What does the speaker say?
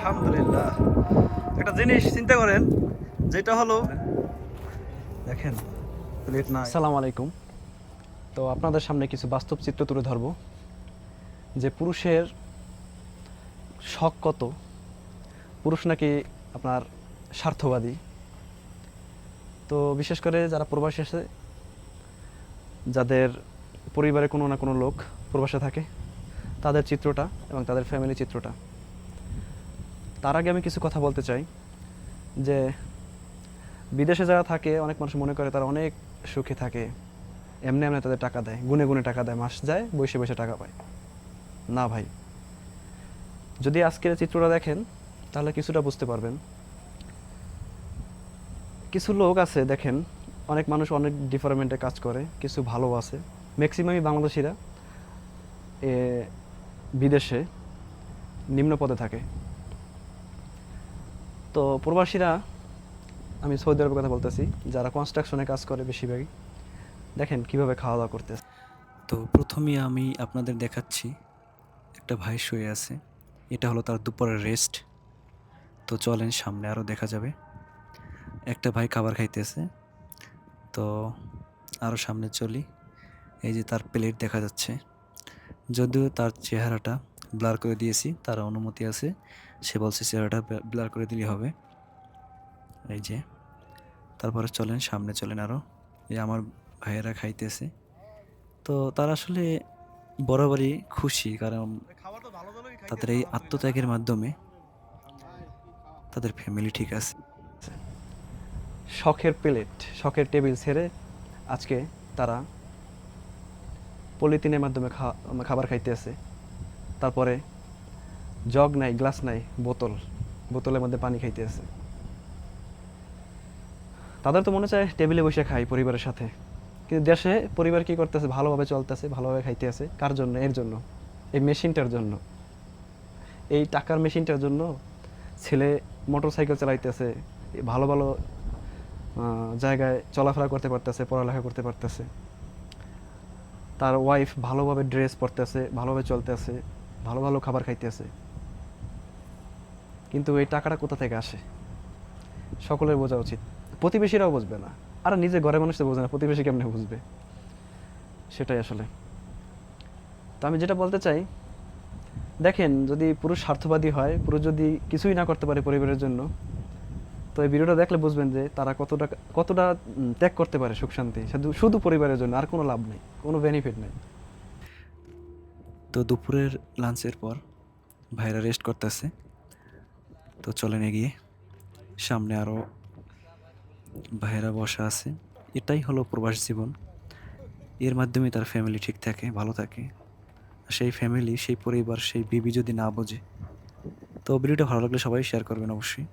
আলহামদুলিল্লাহ। একটা জিনিস চিন্তা করেন, যেটা হলো, দেখেন প্লেট নাই। আসসালামু আলাইকুম। তো আপনাদের সামনে কিছু বাস্তব চিত্র তুলে ধরব, যে পুরুষের শখ কত? পুরুষ নাকি আপনার স্বার্থবাদী? তো বিশেষ করে যারা প্রবাসী আছে, যাদের পরিবারে কোনো না কোনো লোক প্রবাসে থাকে, তাদের চিত্রটা এবং তাদের ফ্যামিলি চিত্রটা। তার আগে আমি কিছু কথা বলতে চাই যে বিদেশে যারা থাকে অনেক মানুষ মনে করে তারা অনেক সুখে থাকে। এমনি এমনি তাদের টাকা দেয় গুনে গুনে টাকা দেয় মাস যায় বসে বসে টাকা পায়। না ভাই। যদি আজকের চিত্রটা দেখেন তাহলে কিছুটা বুঝতে পারবেন। কিছু লোক আছে দেখেন অনেক মানুষ অনেক ডিপার্টমেন্টে কাজ করে কিছু ভালো আছে। ম্যাক্সিমামই বাংলাদেশিরা এ, বিদেশে নিম্ন পদে থাকে। তো প্রবাসীরা, আমি সৌদি আরবের কথা বলতেছি, যারা কনস্ট্রাকশনে কাজ করে বেশিরভাগই, দেখেন কীভাবে খাওয়া দাওয়া করতেছে। তো প্রথমেই আমি আপনাদের দেখাচ্ছি, একটা ভাই শুয়ে আছে, এটা হলো তার দুপুরের রেস্ট তো চলেন সামনে আরও দেখা যাবে। একটা ভাই খাবার খাইতেছে, তো আরও সামনে চলি। এই যে তার প্লেট দেখা যাচ্ছে, যদিও তার চেহারাটা ব্লার করে দিয়েছি, তার অনুমতি আছে। সে বলছে চেহারাটা ব্লার করে দিলে হবে। এই যে, তারপরে চলেন, সামনে চলেন আরও এই আমার ভাইয়েরা খাইতেছে। তো তারা আসলে বরাবরই খুশি, কারণ তাদের এই আত্মত্যাগের মাধ্যমে তাদের ফ্যামিলি ঠিক আছে। শখের প্লেট, শখের টেবিল ছেড়ে আজকে তারা পলিথিনের মাধ্যমে খাবার খাইতেছে। তারপরে জগ নাই, গ্লাস নাই, বোতল। বোতলের মধ্যে পানি খাইতেছে তাদের তো মনে চায় টেবিলে বসে খাই পরিবারের সাথে। কিন্তু দেশে পরিবার কি করতেছে? ভালোভাবে চলতেছে, ভালোভাবে খাইতেছে কার জন্য? এর জন্য। এই মেশিনটার জন্য। এই টাকার মেশিনটার জন্য ছেলে মোটর সাইকেল চালাইতেছে, ভালো ভালো জায়গায় চলাফেরা করতে পারতেছে, পড়ালেখা করতে পারতেছে। তার ওয়াইফ ভালোভাবে ড্রেস পরতেছে, ভালোভাবে চলতেছে, ভালো ভালো খাবার খাইতেছে। কিন্তু এই টাকাটা কোথা থেকে আসে? সকলের বোঝা উচিত। প্রতিবেশীরাও বুঝবে না। আর নিজে ঘরের মানুষ তো বোঝে না, প্রতিবেশী কেমনে বুঝবে? সেটাই আসলে। তো আমি যেটা বলতে চাই, দেখেন, যদি পুরুষ স্বার্থবাদী হয়, পুরুষ যদি কিছুই না করতে পারে পরিবারের জন্য, তো এই ভিডিওটা দেখলে বুঝবেন যে তারা কতটা কতটা ত্যাগ করতে পারে সুখ শান্তি। শুধু শুধু পরিবারের জন্য, আর কোনো লাভ নেই, কোনো বেনিফিট নেই। তো দুপুরের লাঞ্চের পর ভাইরা রেস্ট করতেছে। তো চলেন এগিয়ে। সামনে আরও ভাইয়েরা বসা আছে। এটাই হলো প্রবাস জীবন। এর মাধ্যমে তার ফ্যামিলি ঠিক থাকে, ভালো থাকে। সেই ফ্যামিলি সেই পরিবার, সেই বিবি যদি না বোঝে, তো ভিডিওটা ভালো লাগলে সবাই শেয়ার করবেন অবশ্যই।